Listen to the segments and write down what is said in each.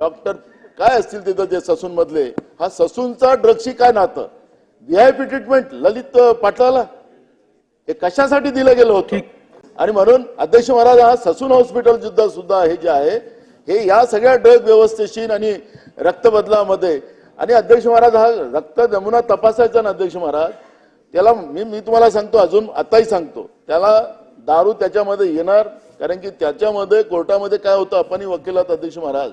Doctor काय असतील तिथं जे ससून मधले हा ससूनचा ड्रग्सशी काय नातं? व्हीआयपी ट्रीटमेंट ललित पाटलाला? हे कशासाठी दिलं गेलं होतं? आणि म्हणून अध्यक्ष महाराज हा ससून हॉस्पिटल सुद्धा सुद्धा हे जे आहे हे या सगळ्या ड्रग व्यवस्थेशी आणि रक्तबदलामध्ये. आणि अध्यक्ष महाराज हा रक्त नमुना तपासायचा ना अध्यक्ष महाराज? त्याला मी मी तुम्हाला सांगतो अजून आताही सांगतो. त्याला दारू त्याच्यामध्ये येणार कारण की त्याच्यामध्ये कोर्टामध्ये काय होतं आपण वकिलात अध्यक्ष महाराज.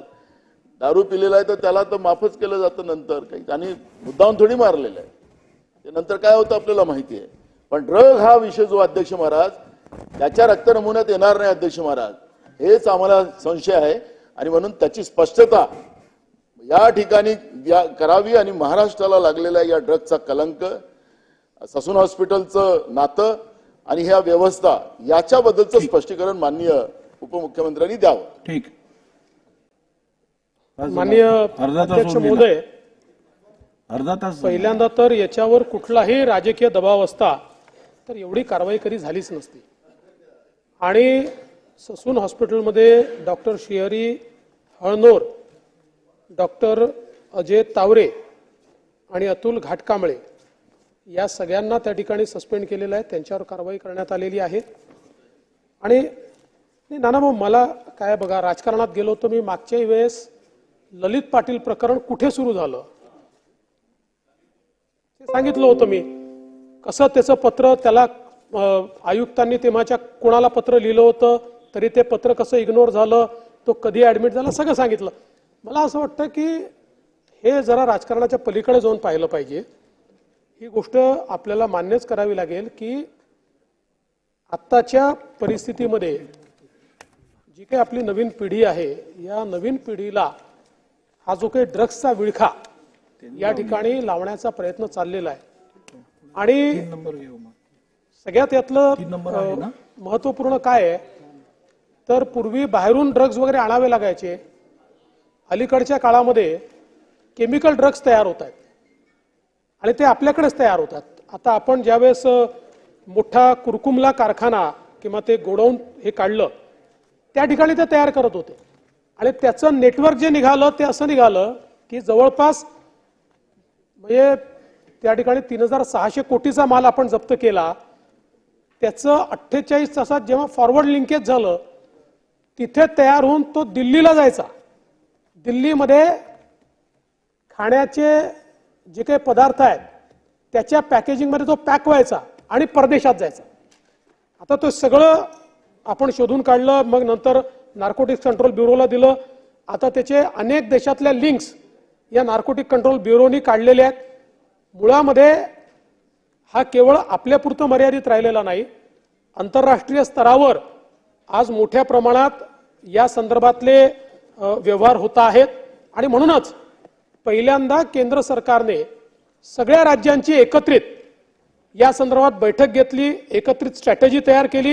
दारू पिलेला आहे तर त्याला तर माफच केलं जातं नंतर काही. आणि मुद्दाहून थोडी मारलेलं आहे. ते नंतर काय होतं आपल्याला माहिती आहे. पण ड्रग हा विषय जो अध्यक्ष महाराज त्याच्या रक्त नमुन्यात येणार नाही अध्यक्ष महाराज. हेच आम्हाला संशय आहे. आणि म्हणून त्याची स्पष्टता या ठिकाणी या करावी आणि महाराष्ट्राला लागलेल्या या ड्रगचा कलंक ससून हॉस्पिटलचं नातं आणि ह्या व्यवस्था याच्याबद्दलचं स्पष्टीकरण माननीय उपमुख्यमंत्र्यांनी द्यावं. ठीक. माननीय अध्यक्ष. महोदय अर्धा तास पहिल्यांदा तर याच्यावर कुठलाही राजकीय दबाव असता तर एवढी कारवाई कधी झालीच नसती. आणि ससून हॉस्पिटलमध्ये डॉक्टर श्रीहरी हळनोर डॉक्टर अजय तावरे आणि अतुल घाटकांबळे या सगळ्यांना त्या ठिकाणी सस्पेंड केलेलं आहे. त्यांच्यावर कारवाई करण्यात आलेली आहे. आणि नाना भाऊ मला काय बघा राजकारणात गेलो होतो मी मागच्याही वेळेस. ललित पाटील प्रकरण कुठे सुरू झालं? ते सांगितलं होतं मी. कसं त्याचं पत्र त्याला आयुक्तांनी आयुक्तांनी तेव्हाच्या कोणाला पत्र लिहिलं होतं तरी ते पत्र कसं इग्नोर झालं तो कधी ऍडमिट झाला सगळं सांगितलं. मला असं वाटतं की हे जरा राजकारणाच्या पलीकडे जाऊन पाहिलं पाहिजे. ही गोष्ट आपल्याला मान्यच करावी लागेल की आत्ताच्या परिस्थितीमध्ये जी काही आपली नवीन पिढी आहे या नवीन पिढीला हा जो काही ड्रग्सचा विळखा या ठिकाणी लावण्याचा प्रयत्न चाललेला आहे. आणि सगळ्यात यातलं? महत्त्वपूर्ण काय आहे? तर पूर्वी बाहेरून ड्रग्ज वगैरे आणावे लागायचे. अलीकडच्या काळामध्ये केमिकल ड्रग्ज तयार होत आहेत. आणि ते आपल्याकडेच तयार होतात आता आपण ज्यावेळेस मोठा कुरकुमला कारखाना किंवा ते गोडाऊन हे काढलं त्या ठिकाणी ते तयार करत होते. आणि त्याचं नेटवर्क जे निघालं ते असं निघालं की जवळपास म्हणजे त्या ठिकाणी तीन हजार सहाशे कोटीचा माल आपण जप्त केला. त्याचं अठ्ठेचाळीस तासात जेव्हा फॉरवर्ड लिंकेज झालं तिथे तयार होऊन तो दिल्लीला जायचा. दिल्लीमध्ये खाण्याचे जे काही पदार्थ आहेत त्याच्या पॅकेजिंगमध्ये तो पॅक व्हायचा आणि परदेशात जायचा. आता तो सगळं आपण शोधून काढलं मग नंतर नार्कोटिक्स कंट्रोल ब्युरोला दिलं. आता त्याचे अनेक देशातल्या लिंक्स या नार्कोटिक कंट्रोल ब्युरोनी काढलेले आहेत. मुळामध्ये हा केवळ आपल्यापुरतं मर्यादित राहिलेला नाही आंतरराष्ट्रीय स्तरावर आज मोठ्या प्रमाणात या संदर्भातले व्यवहार होत आहेत. आणि म्हणूनच पहिल्यांदा केंद्र सरकारने सगळ्या राज्यांची एकत्रित या संदर्भात बैठक घेतली एकत्रित स्ट्रॅटेजी तयार केली.